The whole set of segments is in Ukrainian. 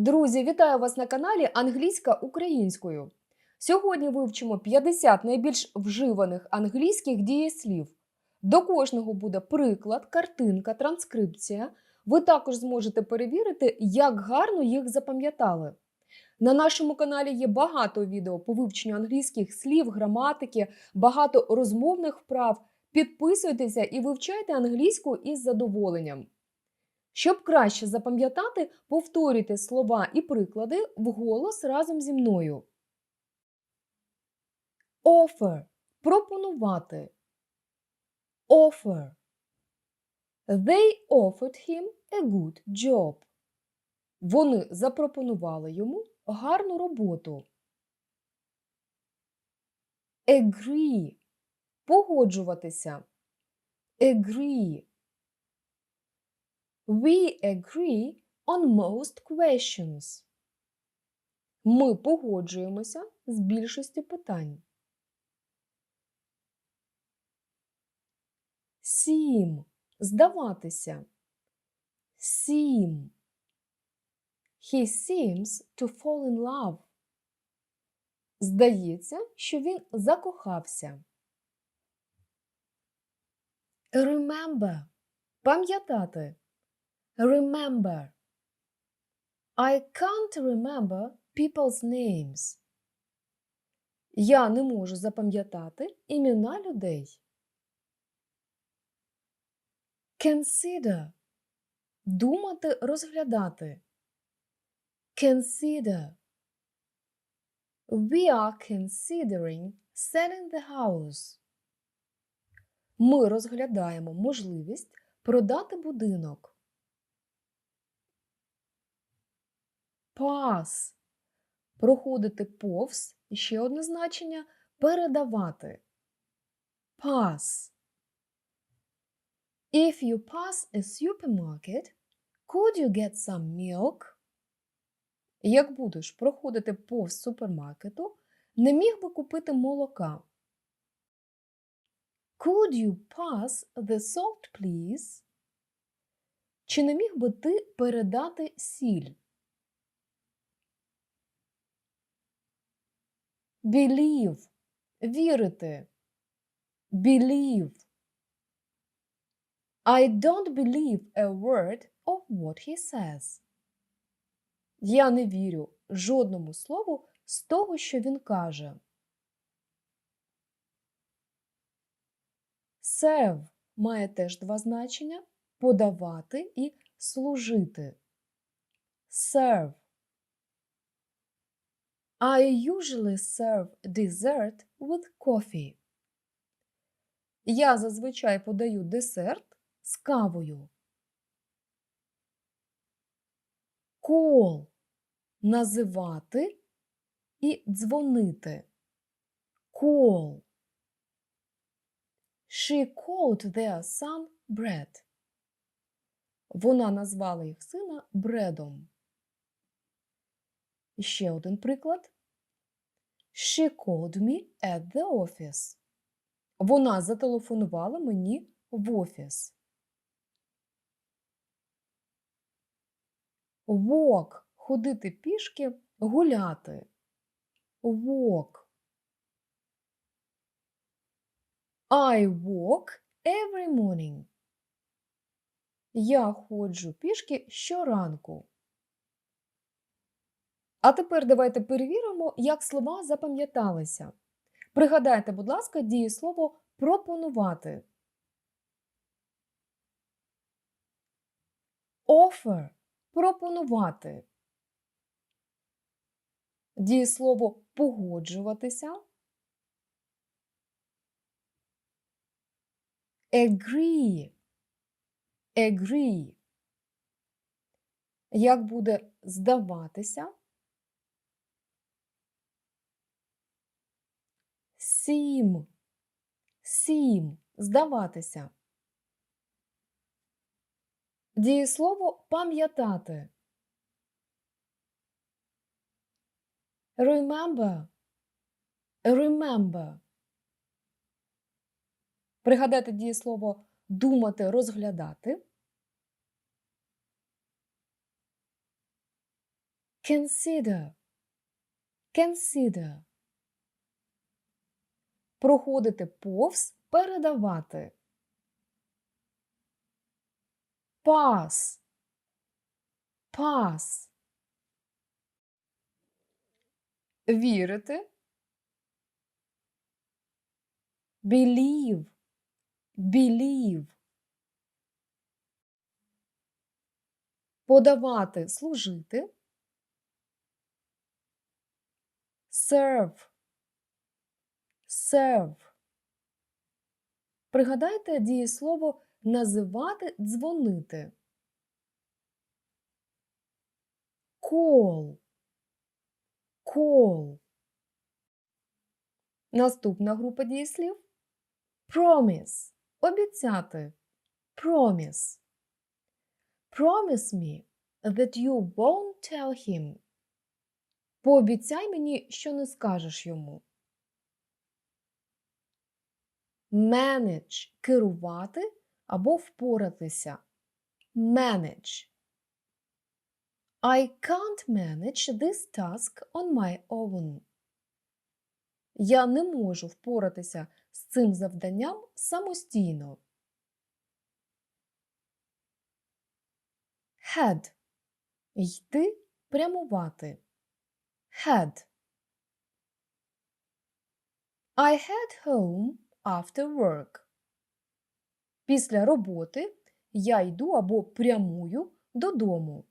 Друзі, вітаю вас на каналі Англійська українською. Сьогодні вивчимо 50 найбільш вживаних англійських дієслів. До кожного буде приклад, картинка, транскрипція. Ви також зможете перевірити, як гарно їх запам'ятали. На нашому каналі є багато відео по вивченню англійських слів, граматики, багато розмовних вправ. Підписуйтеся і вивчайте англійську із задоволенням. Щоб краще запам'ятати, повторюйте слова і приклади вголос разом зі мною. Offer – пропонувати. Offer. They offered him a good job. Вони запропонували йому гарну роботу. Agree – погоджуватися. Agree. We agree on most questions. Ми погоджуємося з більшістю питань. Seem – здаватися. Seem. He seems to fall in love. Здається, що він закохався. Remember – пам'ятати. Remember. I can't remember people's names. Я не можу запам'ятати імена людей. Consider. Думати, розглядати. Consider. We are considering selling the house. Ми розглядаємо можливість продати будинок. Pass – проходити повз, і ще одне значення передавати. Pass. If you pass a supermarket, could you get some milk? Як будеш проходити повз супермаркету, не міг би купити молока. Could you pass the salt, please? Чи не міг би ти передати сіль? Believe – вірити. Believe. I don't believe a word of what he says. Я не вірю жодному слову з того, що він каже. Serve має теж два значення подавати і служити. Serve. I usually serve dessert with coffee. Я зазвичай подаю десерт з кавою. Call – називати і дзвонити. Call. She called their son Brad. Вона назвала їх сина Бредом. Ще один приклад. She called me at the office. Вона зателефонувала мені в офіс. Walk – ходити пішки, гуляти. Walk. I walk every morning. Я ходжу пішки щоранку. А тепер давайте перевіримо, як слова запам'яталися. Пригадайте, будь ласка, дієслово пропонувати. Offer пропонувати. Дієслово погоджуватися. Agree. Agree. Як буде здаватися? Seem. Seem. Здаватися. Дієслово пам'ятати. Remember. Remember. Пригадайте дієслово думати, розглядати. Consider. Consider. Проходити повз, передавати. Pass. Pass. Вірити. Believe. Believe. Подавати, служити. Serve. Serve. Пригадайте дієслово називати, дзвонити. Call. Call. Наступна група дієслів. Promise. Обіцяти. Promise. Promise me that you won't tell him. Пообіцяй мені, що не скажеш йому. Manage – керувати або впоратися. Manage. I can't manage this task on my own. Я не можу впоратися з цим завданням самостійно. Head – йти, прямувати. Head. I head home after work. Після роботи я йду або прямую додому.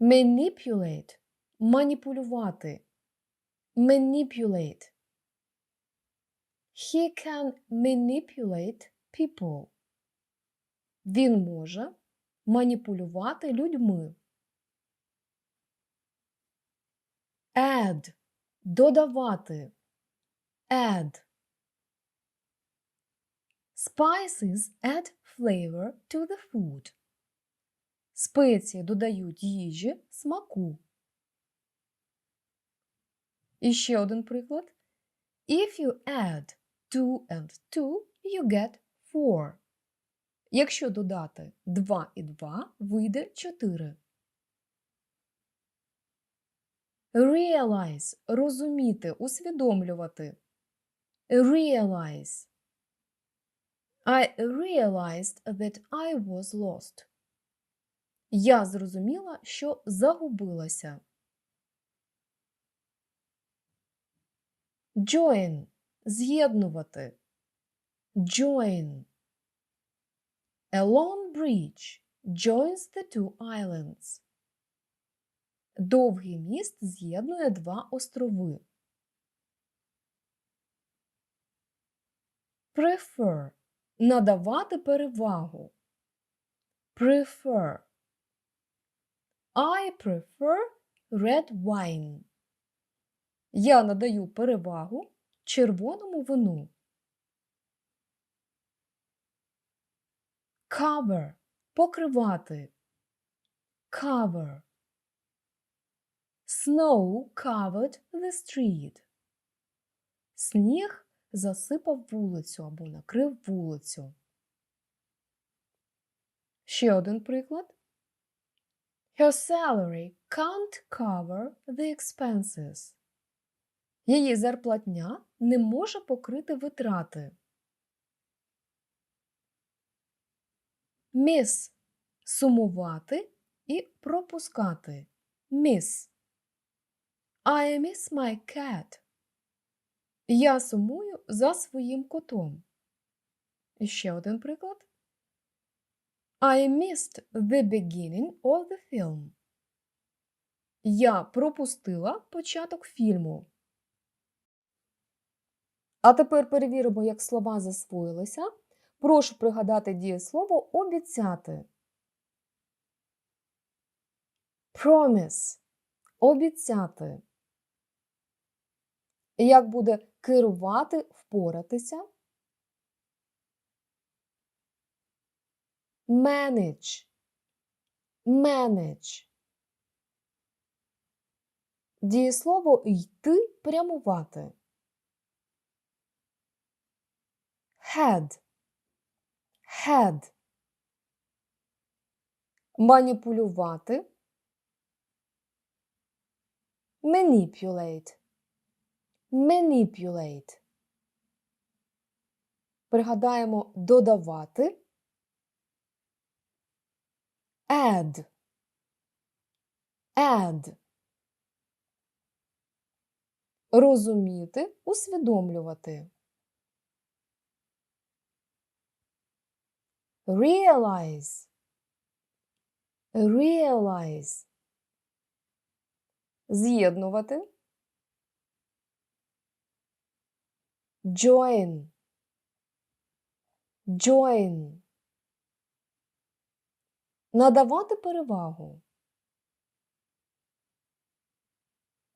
Manipulate – маніпулювати. Manipulate. He can manipulate people. Він може маніпулювати людьми. Add – додавати. Add. Spices add flavor to the food. Спеції додають їжі смаку. І ще один приклад. If you add two and two, you get four. Якщо додати 2 і 2, вийде 4. Realize – розуміти, усвідомлювати. Realize. I realized that I was lost. Я зрозуміла, що загубилася. Join – з'єднувати. Join. A long bridge joins the two islands. Довгий міст з'єднує два острови. Prefer – надавати перевагу. Prefer. I prefer red wine. Я надаю перевагу червоному вину. Cover – покривати. Cover. Snow covered the street. Сніг засипав вулицю або накрив вулицю. Ще один приклад. Her salary can't cover the expenses. Її зарплатня не може покрити витрати. Miss – сумувати і пропускати. Miss. I miss my cat. Я сумую за своїм котом. І ще один приклад. I missed the beginning of the film. Я пропустила початок фільму. А тепер перевіримо, як слова засвоїлися. Прошу пригадати дієслово обіцяти. Promise – обіцяти. Як буде керувати, впоратися? Manage. Manage. Дієслово йти прямувати. Head. Head. маніпулювати, manipulate, manipulate. Пригадаємо додавати, add, add. Розуміти, усвідомлювати. Realize. Realize. З'єднувати. Join. Join. Надавати перевагу.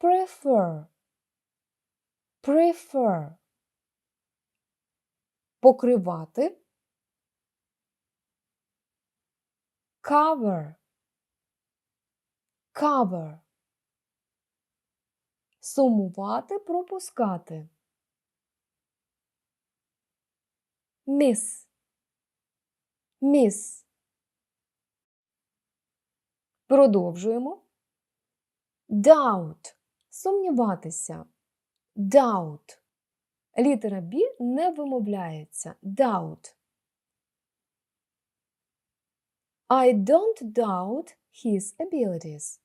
Prefer. Prefer. Покривати. Cover. Cover. Сумувати, пропускати. Miss. Miss. Продовжуємо. Doubt. Сумніватися. Doubt. Літера B не вимовляється. Doubt. I don't doubt his abilities.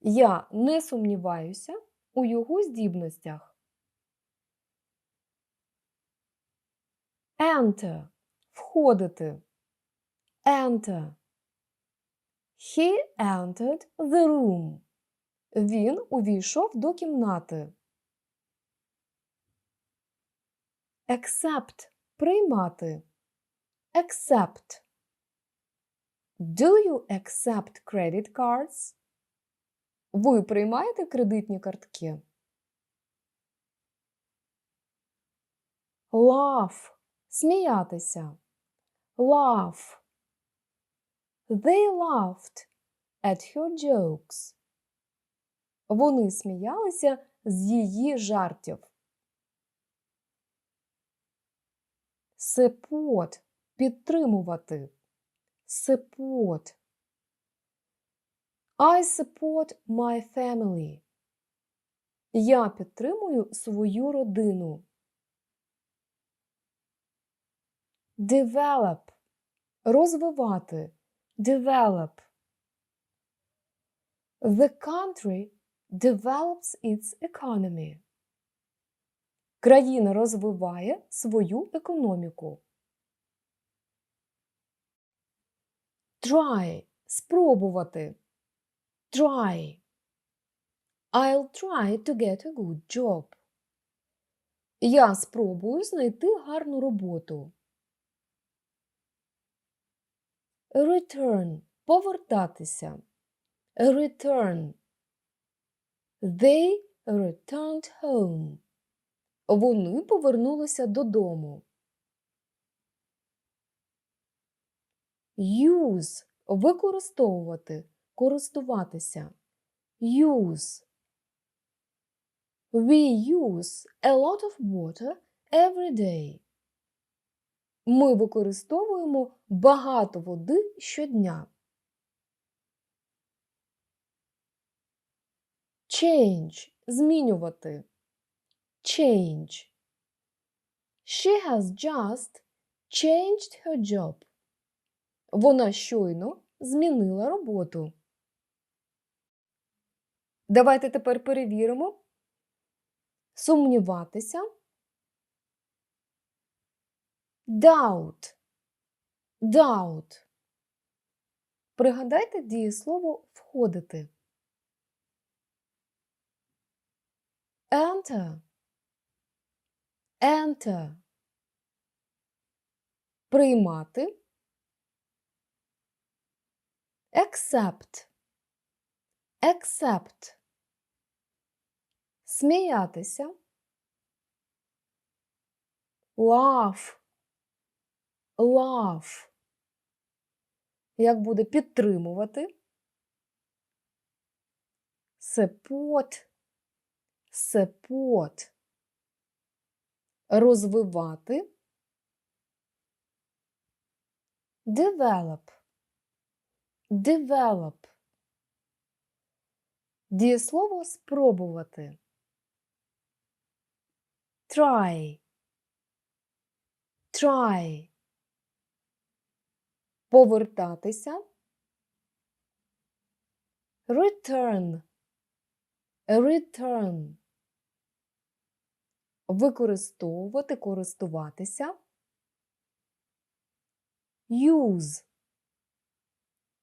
Я не сумніваюся у його здібностях. Enter. Входити. Enter. He entered the room. Він увійшов до кімнати. Accept. Приймати. Accept. Do you accept credit cards? Ви приймаєте кредитні картки? Laugh. Сміятися. Laugh. They laughed at her jokes. Вони сміялися з її жартів. Support. Підтримувати. Support. I support my family. Я підтримую свою родину. Develop. Розвивати. Develop. The country develops its economy. Країна розвиває свою економіку. Try. Спробувати. Try. I'll try to get a good job. Я спробую знайти гарну роботу. Return. Повертатися. Return. They returned home. Вони повернулися додому. Use. Використовувати. Користуватися. Use. We use a lot of water every day. Ми використовуємо багато води щодня. Change змінювати. Change. She has just changed her job. Вона щойно змінила роботу. Давайте тепер перевіримо. Сумніватися. Doubt. Doubt. Пригадайте дієслово входити. Enter. Enter. Приймати. Accept. Accept. Сміятися. Laugh. Laugh. Як буде підтримувати? Support. Support. Розвивати. Develop. Develop. Дієслово спробувати. Try. Try. Повертатися. Return. Return. Використовувати, користуватися. Use.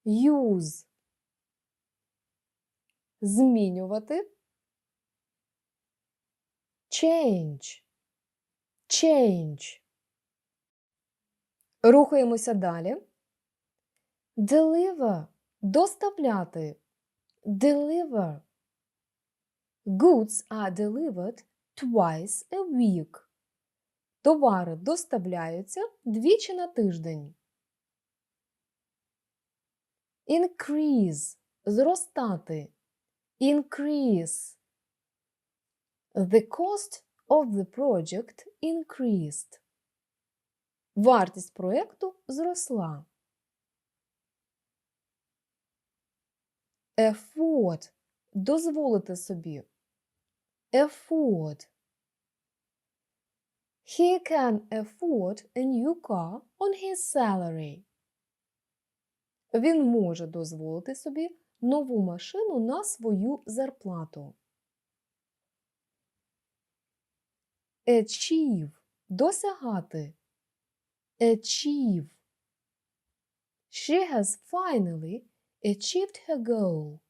Use. Змінювати. Change. Change. Рухаємося далі. Deliver. Доставляти. Deliver. Goods are delivered twice a week. Товари доставляються двічі на тиждень. Increase – зростати. Increase. The cost of the project increased. Вартість проєкту зросла. Afford – дозволити собі. Afford. He can afford a new car on his salary. Він може дозволити собі нову машину на свою зарплату. Achieve – досягати. Achieve. She has finally achieved her goal.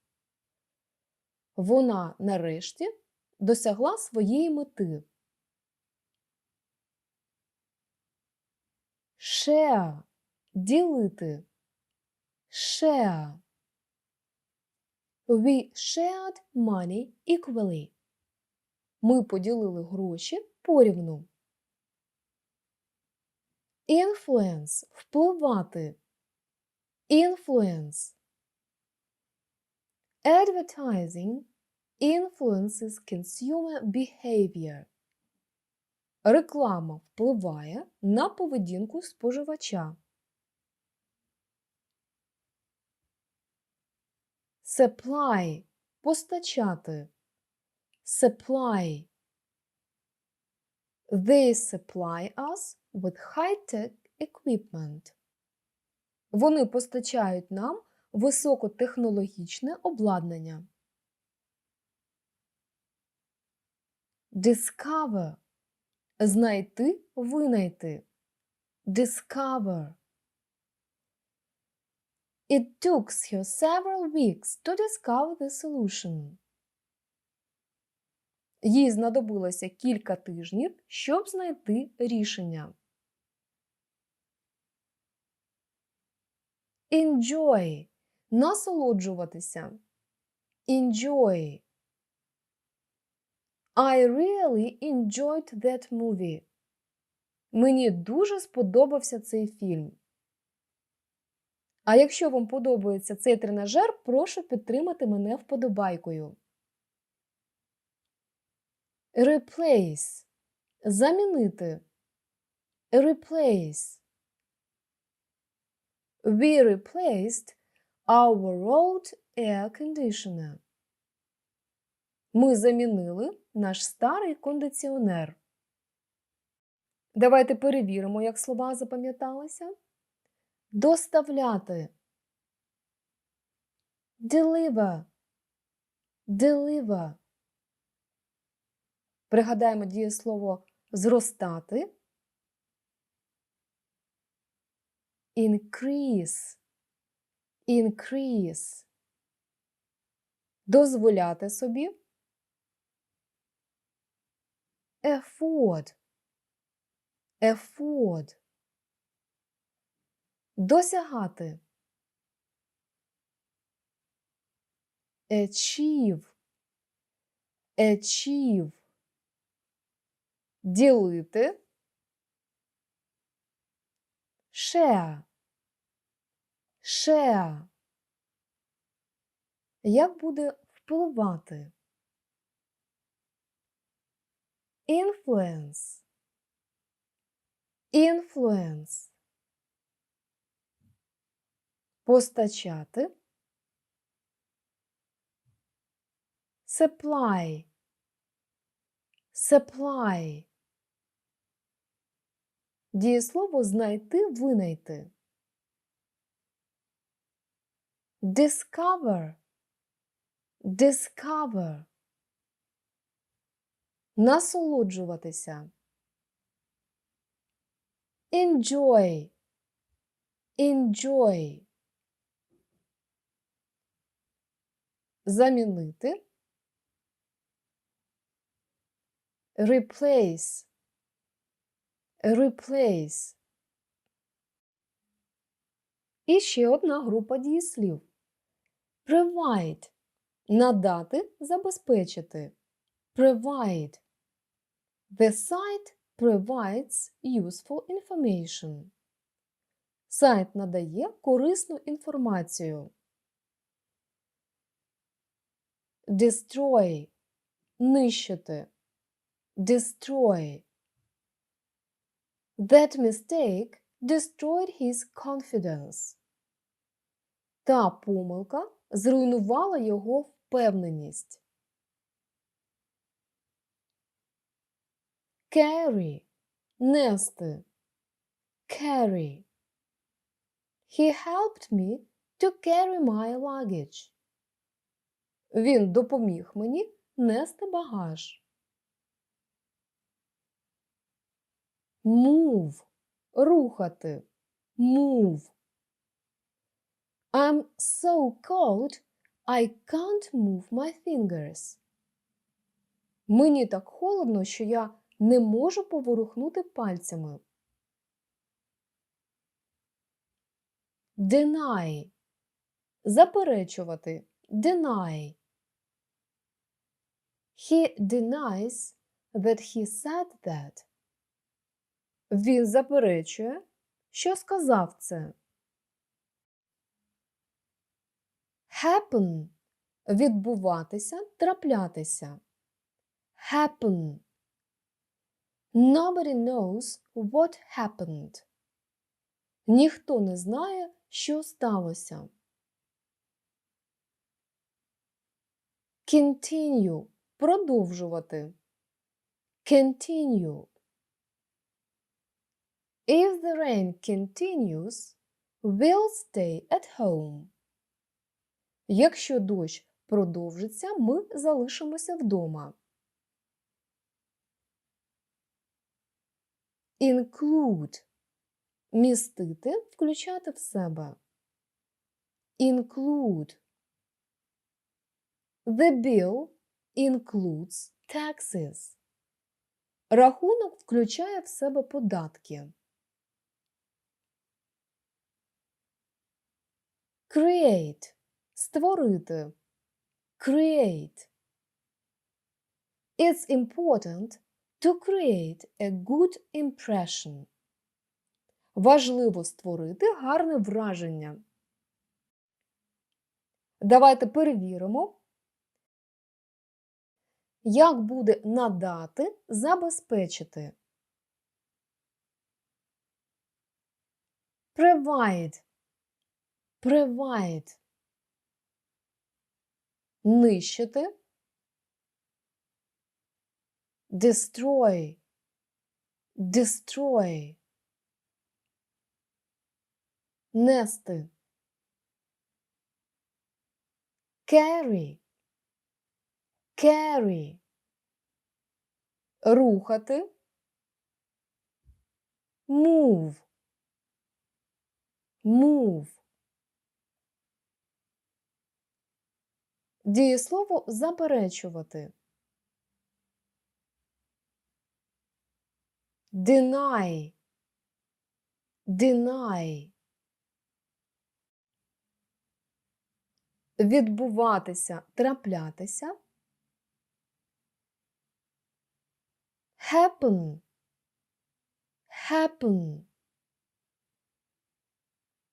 Вона нарешті досягла своєї мети. Share – ділити. Share. We shared money equally. Ми поділили гроші порівну. Influence – впливати. Influence. Advertising influences consumer behavior. Реклама впливає на поведінку споживача. Supply – постачати. Supply. They supply us with high-tech equipment. Вони постачають нам високотехнологічне обладнання. Discover – знайти, винайти. Discover. It took her several weeks to discover the solution. Їй знадобилося кілька тижнів, щоб знайти рішення. Enjoy – насолоджуватися. Enjoy. I really enjoyed that movie. Мені дуже сподобався цей фільм. А якщо вам подобається цей тренажер, прошу підтримати мене вподобайкою. Replace – замінити. Replace. We replaced our old air conditioner. Ми замінили наш старий кондиціонер. Давайте перевіримо, як слова запам'яталися. Доставляти. Deliver. Deliver. Пригадаємо дієслово зростати. Increase. Increase. Дозволяти собі. Afford. Afford. Досягати. Achieve. Achieve. Ділити. Share. Share. Як буде впливати? Influence. Influence. постачати, supply, supply. Дієслово знайти, винайти. Discover, discover. Насолоджуватися. Enjoy, enjoy. Замінити. Replace, replace. І ще одна група дієслів. Provide – надати, забезпечити. Provide. The site provides useful information. Сайт надає корисну інформацію. Destroy – нищити. Destroy. That mistake destroyed his confidence. Та помилка зруйнувала його впевненість. Carry – нести. Carry. He helped me to carry my luggage. Він допоміг мені нести багаж. Move – рухати. Move. I'm so cold, I can't move my fingers. Мені так холодно, що я не можу поворухнути пальцями. Deny – заперечувати. Deny. He denies that he said that. Він заперечує, що сказав це. Happen – відбуватися, траплятися. Happen. Nobody knows what happened. Ніхто не знає, що сталося. Continue – продовжувати. Continue. If the rain continues, we'll stay at home. Якщо дощ продовжиться, ми залишимося вдома. Include – містити, включати в себе. Include. The bill includes taxes. Рахунок включає в себе податки. Create – створити. Create. It's important to create a good impression. Важливо створити гарне враження. Давайте перевіримо, як буде надати, забезпечити. Provide. Provide. Нищити. Destroy. Destroy. Нести. Carry. Carry. Рухати. Move. Move. Дієслово заперечувати. Deny. Deny. Відбуватися, траплятися. Happen. Happen.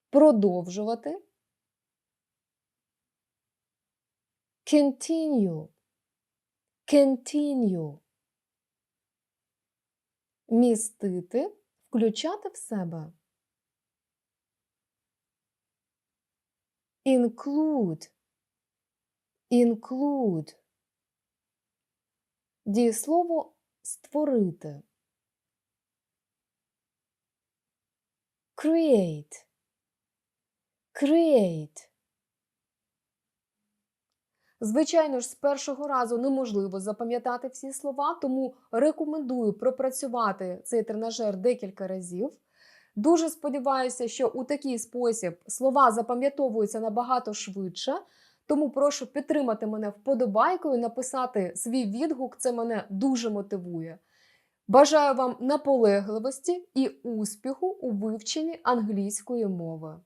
Продовжувати. Continue. Continue. Містити, включати в себе. Include. Include. Дієслово створити. Create. Create. Звичайно ж, з першого разу неможливо запам'ятати всі слова, тому рекомендую пропрацювати цей тренажер декілька разів. Дуже сподіваюся, що у такий спосіб слова запам'ятовуються набагато швидше. Тому прошу підтримати мене вподобайкою, написати свій відгук. Це мене дуже мотивує. Бажаю вам наполегливості і успіху у вивченні англійської мови.